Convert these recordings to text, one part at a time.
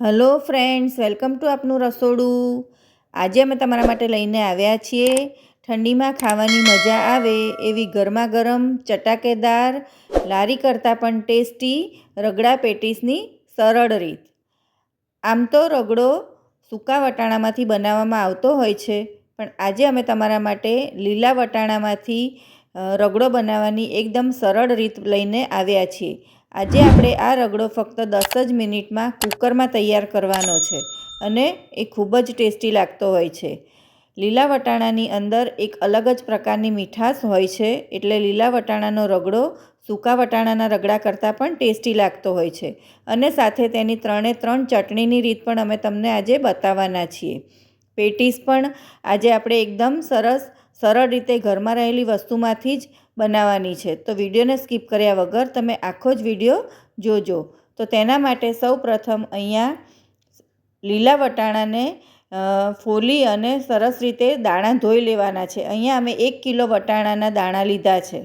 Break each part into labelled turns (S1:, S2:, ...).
S1: Hello friends, welcome to આપનું રસોડું. આજે અમે તમારા માટે લઈને આવ્યા છીએ ઠંડીમાં ખાવાની મજા આવે એવી ગરમા ગરમ ચટાકેદાર લારી કરતાં પણ ટેસ્ટી રગડા પેટીસની સરળ રીત. આમ તો રગડો સૂકા વટાણામાંથી બનાવવામાં આવતો હોય છે, પણ આજે અમે તમારા માટે લીલા વટાણામાંથી રગડો બનાવવાની એકદમ સરળ રીત લઈને આવ્યા છીએ. આજે આપણે આ રગડો ફક્ત દસ જ મિનિટમાં કુકરમાં તૈયાર કરવાનો છે અને એ ખૂબ જ ટેસ્ટી લાગતો હોય છે. લીલા વટાણાની અંદર એક અલગ જ પ્રકારની મીઠાશ હોય છે એટલે લીલા વટાણાનો રગડો સૂકા વટાણાના રગડા કરતાં પણ ટેસ્ટી લાગતો હોય છે અને સાથે તેની ત્રણે ત્રણ ચટણીની રીત પણ અમે તમને આજે બતાવવાના છીએ. પેટીસ પણ આજે આપણે એકદમ સરસ સરળ રીતે ઘરમાં રહેલી વસ્તુમાંથી જ બનાવવાની છે. તો વિડીયોને સ્કીપ કર્યા વગર તમે આખો જ વીડિયો જોજો. તો તેના માટે સૌ પ્રથમ અહીંયા લીલા વટાણાને ફોલી અને સરસ રીતે દાણા ધોઈ લેવાના છે. અહીંયા અમે એક કિલો વટાણાના દાણા લીધા છે.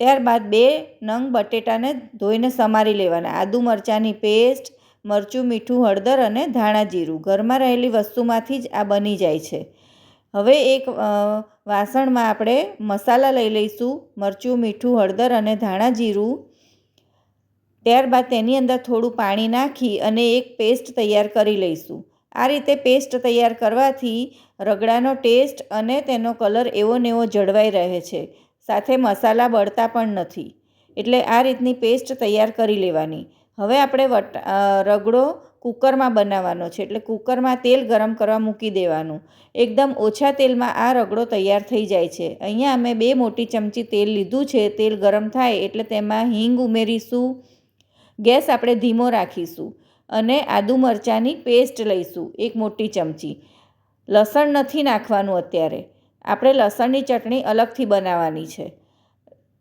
S1: ત્યારબાદ બે નંગ બટેટાને ધોઈને સમારી લેવાના. આદુ મરચાંની પેસ્ટ, મરચું, મીઠું, હળદર અને ધાણા જીરું. ઘરમાં રહેલી વસ્તુમાંથી જ આ બની જાય છે. હવે એક વાસણમાં આપણે મસાલા લઈ લઈશું, મરચું, મીઠું, હળદર અને ધાણા જીરું. ત્યારબાદ તેની અંદર થોડું પાણી નાખી અને એક પેસ્ટ તૈયાર કરી લઈશું. આ રીતે પેસ્ટ તૈયાર કરવાથી રગડાનો ટેસ્ટ અને તેનો કલર એવો ને એવો જળવાઈ રહે છે. સાથે મસાલા બળતા પણ નથી. એટલે આ રીતની પેસ્ટ તૈયાર કરી લેવાની. હવે આપણે વટ રગડો કુકરમાં બનાવવાનો છે. એટલે કુકરમાં તેલ ગરમ કરવા મૂકી દેવાનું. એકદમ ઓછા તેલમાં આ રગડો તૈયાર થઈ જાય છે. અહીંયા અમે બે મોટી ચમચી તેલ લીધું છે. તેલ ગરમ થાય એટલે તેમાં હિંગ ઉમેરીશું. ગેસ આપણે ધીમો રાખીશું. અને આદુ મરચાંની પેસ્ટ લઈશું, એક મોટી ચમચી. લસણ નથી નાખવાનું અત્યારે. આપણે લસણની ચટણી અલગથી બનાવવાની છે.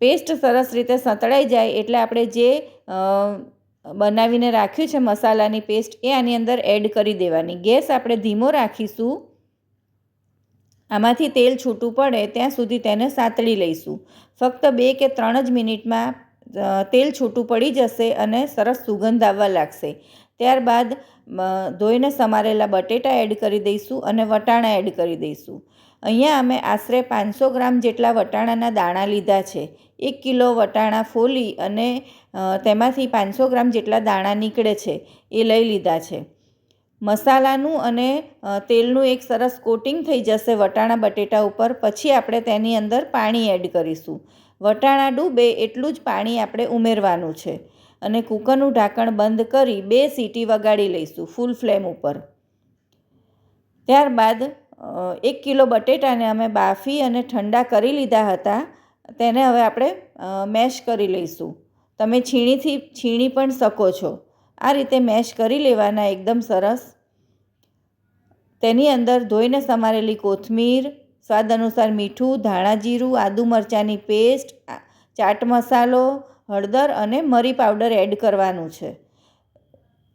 S1: પેસ્ટ સરસ રીતે સંતળાઈ જાય એટલે આપણે જે બનાવીને રાખ્યું છે મસાલાની પેસ્ટ એ આની અંદર એડ કરી દેવાની. ગેસ આપણે ધીમો રાખીશું. આમાંથી તેલ છૂટું પડે ત્યાં સુધી તેને સાતળી લઈશું. ફક્ત બે કે ત્રણ જ મિનિટમાં તેલ છૂટું પડી જશે અને સરસ સુગંધ આવવા લાગશે. ત્યારબાદ ધોઈને સમારેલા બટેટા એડ કરી દઈશું અને વટાણા એડ કરી દઈશું. અહીંયા અમે આશરે પાંચસો ગ્રામ જેટલા વટાણાના દાણા લીધા છે. એક કિલો વટાણા ફોલી અને તેમાંથી પાંચસો ગ્રામ જેટલા દાણા નીકળે છે, એ લઈ લીધા છે. મસાલાનું અને તેલનું એક સરસ કોટિંગ થઈ જશે વટાણા બટેટા ઉપર, પછી આપણે તેની અંદર પાણી એડ કરીશું. વટાણા ડૂબે એટલું જ પાણી આપણે ઉમેરવાનું છે. અને કૂકરનું ઢાંકણ બંધ કરી બે સીટી વગાડી લઈશું ફૂલ ફ્લેમ ઉપર. ત્યારબાદ એક કિલો બટેટાને અમે બાફી અને ઠંડા કરી લીધા હતા. તેને હવે આપણે મેશ કરી લઈશું. તમે છીણીથી, છીણી પણ શકો છો. આ રીતે મેશ કરી લેવાના એકદમ સરસ. તેની અંદર ધોઈને સમારેલી કોથમીર, સ્વાદ અનુસાર મીઠું, ધાણા જીરું, આદુ મરચાંની પેસ્ટ ચાટ મસાલો હળદર અને મરી પાવડર એડ કરવાનું છે.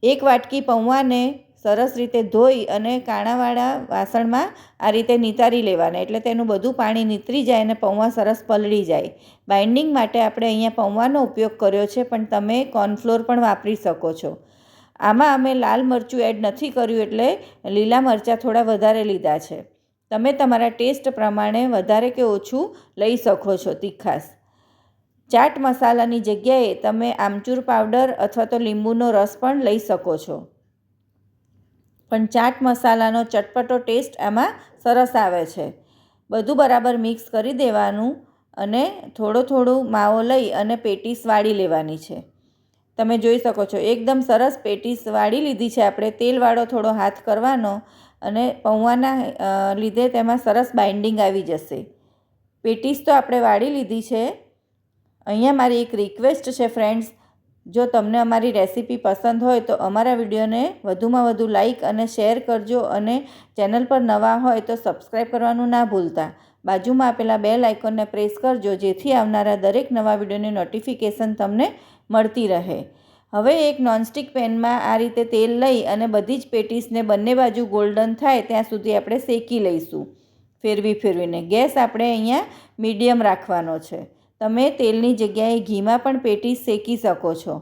S1: એક વાટકી પૌવાને સરસ રીતે ધોઈ અને કાણાવાળા વાસણમાં આ રીતે નિતારી લેવાના. એટલે તેનું બધું પાણી નીતરી જાય અને પૌવા સરસ પલળી જાય. બાઇન્ડિંગ માટે આપણે અહીંયા પૌવાનો ઉપયોગ કર્યો છે, પણ તમે કોર્નફ્લોર પણ વાપરી શકો છો. આમાં અમે લાલ મરચું એડ નથી કર્યું એટલે લીલા મરચાં થોડા વધારે લીધા છે. તમે તમારા ટેસ્ટ પ્રમાણે વધારે કે ઓછું લઈ શકો છો તીખાસ. ચાટ મસાલાની જગ્યાએ તમે આમચૂર પાવડર અથવા તો લીંબુનો રસ પણ લઈ શકો છો. પણ ચાટ મસાલાનો ચટપટો ટેસ્ટ આમાં સરસ આવે છે. બધું બરાબર મિક્સ કરી દેવાનું અને થોડો થોડું માવો લઈ અને પેટીસ વાળી લેવાની છે. તમે જોઈ શકો છો, એકદમ સરસ પેટીસ વાળી લીધી છે. આપણે તેલવાળો થોડો હાથ કરવાનો અને પૌવાના લીધે તેમાં સરસ બાઇન્ડિંગ આવી જશે. પેટીસ તો આપણે વાળી લીધી છે. અહીંયા મારી એક રિક્વેસ્ટ છે ફ્રેન્ડ્સ જો તમને અમારી રેસીપી પસંદ હોય તો અમારા વિડીયોને વધુમાં વધુ લાઇક અને શેર કરજો અને ચેનલ પર નવા હોય તો સબસ્ક્રાઈબ કરવાનું ના ભૂલતા. બાજુમાં આપેલા બે લાઇકોનને પ્રેસ કરજો, જેથી આવનારા દરેક નવા વિડીયોની નોટિફિકેશન તમને મળતી રહે. હવે એક નોનસ્ટિક પેનમાં આ રીતે તેલ લઈ અને બધી જ પેટીસને બંને બાજુ ગોલ્ડન થાય ત્યાં સુધી આપણે શેકી લઈશું. ફેરવી ફેરવીને. ગેસ આપણે અહીંયા મીડિયમ રાખવાનો છે. તમે તેલની જગ્યાએ ઘીમાં પણ પેટીસ શેકી શકો છો.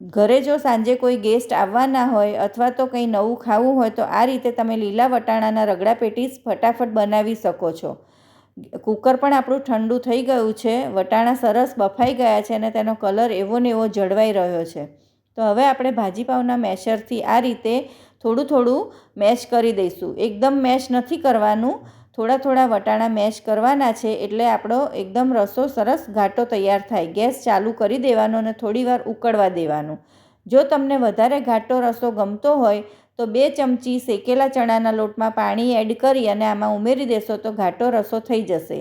S1: ઘરે જો સાંજે કોઈ ગેસ્ટ આવવાના હોય અથવા તો કંઈ નવું ખાવું હોય તો આ રીતે તમે લીલા વટાણાના રગડા પેટીસ ફટાફટ બનાવી શકો છો. કુકર પણ આપણું ઠંડુ થઈ ગયું છે, વટાણા સરસ બફાઈ ગયા છે અને તેનો કલર એવો ને એવો જળવાઈ રહ્યો છે. તો હવે આપણે ભાજીપાવના મેશરથી આ રીતે થોડું થોડું મેશ કરી દઈશું. એકદમ મેશ નથી કરવાનું થોડા થોડા વટાણા મેશ કરવાના છે એટલે આપણો એકદમ રસો સરસ ઘાટો તૈયાર થાય. ગેસ ચાલુ કરી દેવાનો અને થોડીવાર ઉકળવા દેવાનું. જો તમને વધારે ઘાટો રસો ગમતો હોય, તો બે ચમચી શેકેલા ચણાના લોટમાં પાણી એડ કરી અને આમાં ઉમેરી દેશો તો ઘાટો રસો થઈ જશે.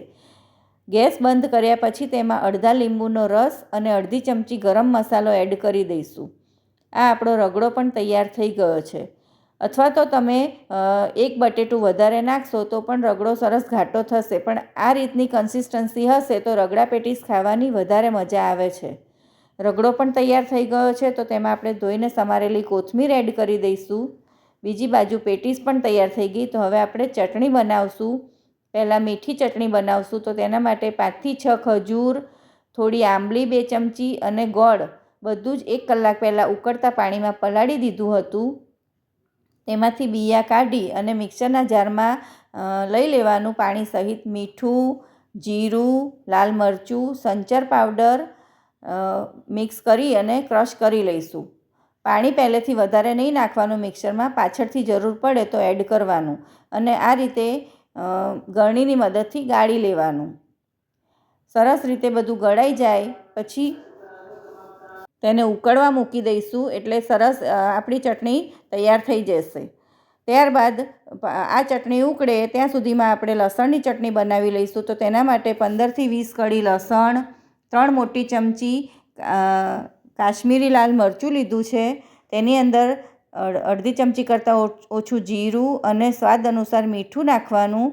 S1: ગેસ બંધ કર્યા પછી તેમાં અડધા લીંબુનો રસ અને અડધી ચમચી ગરમ મસાલો એડ કરી દઈશું. આ આપણો રગડો પણ તૈયાર થઈ ગયો છે. અથવા તો તમે એક બટેટું વધારે નાખશો તો પણ રગડો સરસ ઘાટો થશે. પણ આ રીતની કન્સિસ્ટન્સી હશે તો રગડા પેટીસ ખાવાની વધારે મજા આવે છે. રગડો પણ તૈયાર થઈ ગયો છે તો તેમાં આપણે ધોઈને સમારેલી કોથમીર એડ કરી દઈશું. બીજી બાજુ પેટીસ પણ તૈયાર થઈ ગઈ તો હવે આપણે ચટણી બનાવશું. પહેલાં મીઠી ચટણી બનાવશું તો તેના માટે પાંચથી છ ખજૂર, થોડી આંબલી બે ચમચી અને ગોળ. બધું જ એક કલાક પહેલાં ઉકળતા પાણીમાં પલાળી દીધું હતું. તેમાંથી બિયા કાઢી અને મિક્સરના જારમાં લઈ લેવાનું પાણી સહિત મીઠું, જીરું, લાલ મરચું, સંચર પાવડર મિક્સ કરી અને ક્રશ કરી લઈશું. પાણી પહેલેથી વધારે નહીં નાખવાનું મિક્સરમાં, પાછળથી જરૂર પડે તો એડ કરવાનું અને આ રીતે ગળણીની મદદથી ગાળી લેવાનું. સરસ રીતે બધું ગળાઈ જાય, પછી તેને ઉકળવા મૂકી દઈશું એટલે સરસ આપણી ચટણી તૈયાર થઈ જશે. ત્યારબાદ આ ચટણી ઉકળે ત્યાં સુધીમાં આપણે લસણની ચટણી બનાવી લઈશું. તો તેના માટે પંદરથી વીસ કળી લસણ, ત્રણ મોટી ચમચી કાશ્મીરી લાલ મરચું લીધું છે. તેની અંદર અડધી ચમચી કરતાં ઓછું જીરું અને સ્વાદ અનુસાર મીઠું નાખવાનું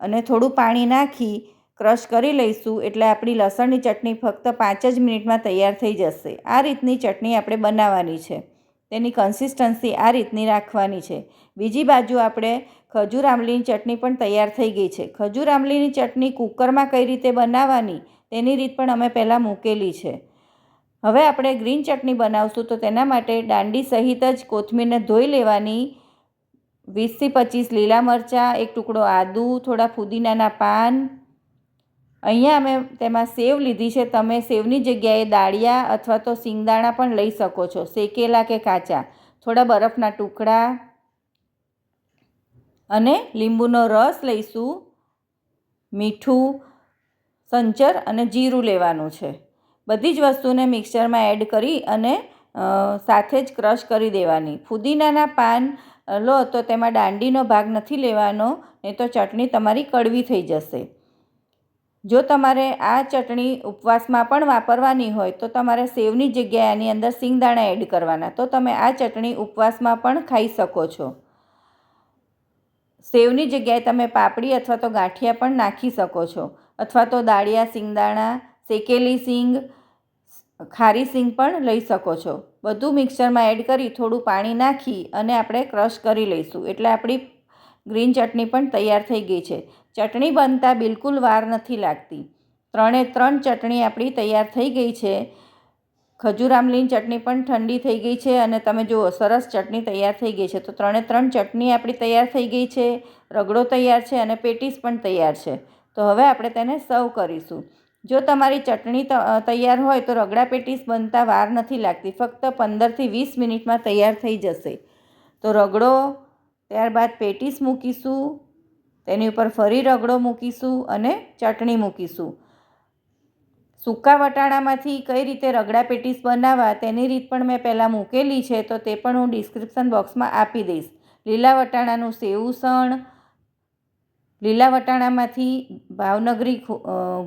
S1: અને થોડું પાણી નાખી ક્રશ કરી લઈશું એટલે આપણી લસણની ચટણી ફક્ત પાંચ જ મિનિટમાં તૈયાર થઈ જશે. આ રીતની ચટણી આપણે બનાવવાની છે. તેની કન્સિસ્ટન્સી આ રીતની રાખવાની છે. બીજી બાજુ આપણે ખજૂર આંબલીની ચટણી પણ તૈયાર થઈ ગઈ છે. ખજૂર આંબલીની ચટણી કુકરમાં કઈ રીતે બનાવવાની તેની રીત પણ અમે પહેલાં મૂકેલી છે. હવે આપણે ગ્રીન ચટણી બનાવશું તો તેના માટે દાંડી સહિત જ કોથમીરને ધોઈ લેવાની. વીસથી પચીસ લીલા મરચાં, એક ટુકડો આદુ, થોડા ફુદીનાના પાન અહીંયા અમે તેમાં સેવ લીધી છે. તમે સેવની જગ્યાએ દાળિયા અથવા તો સિંગદાણા પણ લઈ શકો છો. શેકેલા કે કાચા. થોડા બરફના ટુકડા. અને લીંબુનો રસ લઈશું. મીઠું, સંચર અને જીરું લેવાનું છે. બધી જ વસ્તુને મિક્સરમાં એડ કરી અને સાથે જ ક્રશ કરી દેવાની. ફુદીનાના પાન લો તો તેમાં દાંડીનો ભાગ નથી લેવાનો, નહીં તો ચટણી તમારી કડવી થઈ જશે. જો તમારે આ ચટણી ઉપવાસમાં પણ વાપરવાની હોય, તો તમારે સેવની જગ્યાએ આની અંદર સિંગદાણા એડ કરવાના. તો તમે આ ચટણી ઉપવાસમાં પણ ખાઈ શકો છો. સેવની જગ્યાએ તમે પાપડી અથવા તો ગાંઠિયા પણ નાખી શકો છો. અથવા તો દાળિયા, સિંગદાણા, શેકેલી સિંગ, ખારી સિંગ પણ લઈ શકો છો. બધું મિક્સરમાં એડ કરી થોડું પાણી નાખી અને આપણે ક્રશ કરી લઈશું. એટલે આપણી ગ્રીન ચટણી પણ તૈયાર થઈ ગઈ છે. ચટણી બનતા બિલકુલ વાર નથી લાગતી. ત્રણે ત્રણ ચટણી આપણી તૈયાર થઈ ગઈ છે. ખજૂર આમલીની ચટણી પણ ઠંડી થઈ ગઈ છે અને તમે જુઓ, સરસ ચટણી તૈયાર થઈ ગઈ છે. તો ત્રણે ત્રણ ચટણી આપણી તૈયાર થઈ ગઈ છે, રગડો તૈયાર છે અને પેટીસ પણ તૈયાર છે. તો હવે આપણે તેને સર્વ કરીશું. જો તમારી ચટણી તૈયાર હોય તો રગડા પેટીસ બનતા વાર નથી લાગતી, ફક્ત પંદરથી વીસ મિનિટમાં તૈયાર થઈ જશે. તો રગડો, ત્યારબાદ પેટીસ મૂકીશું. તેની ઉપર ફરી રગડો મૂકીશું અને ચટણી મૂકીશું. સૂકા વટાણામાંથી કઈ રીતે રગડા પેટીસ બનાવવા તેની રીત પણ મેં પહેલાં મૂકેલી છે, તો તે પણ હું ડિસ્ક્રિપ્શન બોક્સમાં આપી દઈશ. લીલા વટાણાનું સેવસણ લીલા વટાણામાંથી ભાવનગરી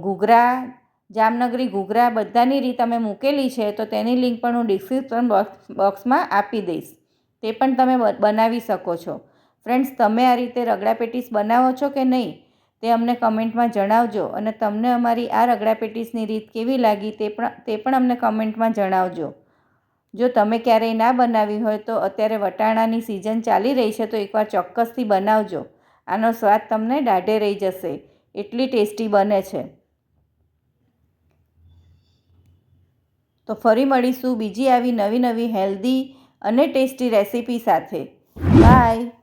S1: ઘૂઘરા, જામનગરી ઘૂઘરા બધાની રીત અમે મૂકેલી છે, તો તેની લિંક પણ હું ડિસ્ક્રિપ્શન બોક્સ, બોક્સમાં આપી દઈશ. તે પણ તમે બનાવી શકો છો. ફ્રેન્ડ્સ તમે આ રીતે રગડા પેટીસ બનાવો છો કે નહીં? તે અમને કમેન્ટમાં જણાવજો અને તમને અમારી આ રગડા પેટીસની રીત કેવી લાગી તે પણ તે પણ અમને કમેન્ટમાં જણાવજો. જો તમે ક્યારેય ના બનાવી હોય તો અત્યારે વટાણાની સિઝન ચાલી રહી છે તો એકવાર ચોક્કસથી બનાવજો. આનો સ્વાદ તમને દાઢે રહી જશે. એટલી ટેસ્ટી બને છે. તો ફરી મળીશું બીજી આવી નવી નવી હેલ્ધી અને ટેસ્ટી રેસીપી સાથે. બાય.